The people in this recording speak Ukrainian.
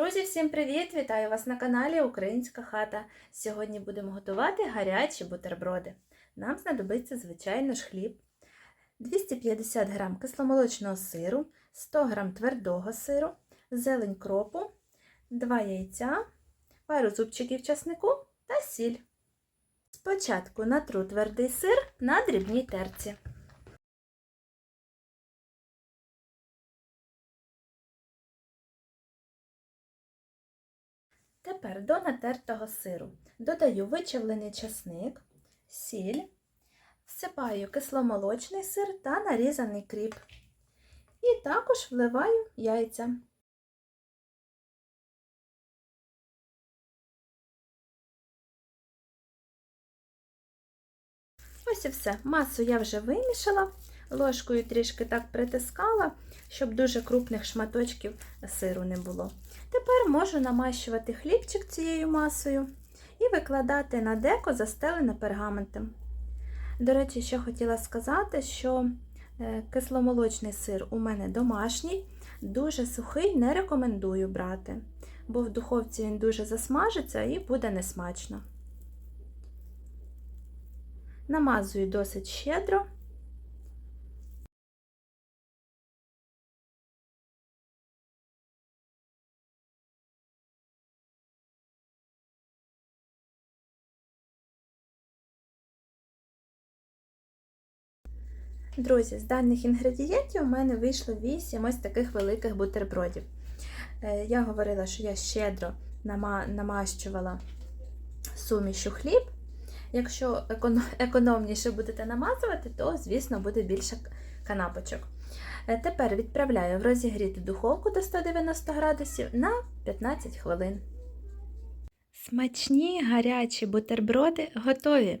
Друзі, всім привіт! Вітаю вас на каналі Українська хата. Сьогодні будемо готувати гарячі бутерброди. Нам знадобиться, звичайно ж, хліб, 250 г кисломолочного сиру, 100 г твердого сиру, зелень кропу, 2 яйця, пару зубчиків часнику та сіль. Спочатку натру твердий сир на дрібній терці. Тепер до натертого сиру додаю вичавлений часник, сіль, всипаю кисломолочний сир та нарізаний кріп. І також вливаю яйця. Ось і все. Масу я вже вимішала, ложкою трішки так притискала, щоб дуже крупних шматочків сиру не було. Тепер можу намащувати хлібчик цією масою і викладати на деко, застелене пергаментом. До речі, ще хотіла сказати, що е, кисломолочний сир у мене домашній, дуже сухий, не рекомендую брати, бо в духовці він дуже засмажиться і буде несмачно. Намазую досить щедро. Друзі, з даних інгредієнтів у мене вийшло 8 ось таких великих бутербродів. Е, Я говорила, що я щедро намащувала сумішу хліб. Якщо економніше будете намазувати, то, звісно, буде більше канапочок. Е, тепер відправляю в розігріту духовку до 190 градусів на 15 хвилин. Смачні гарячі бутерброди готові.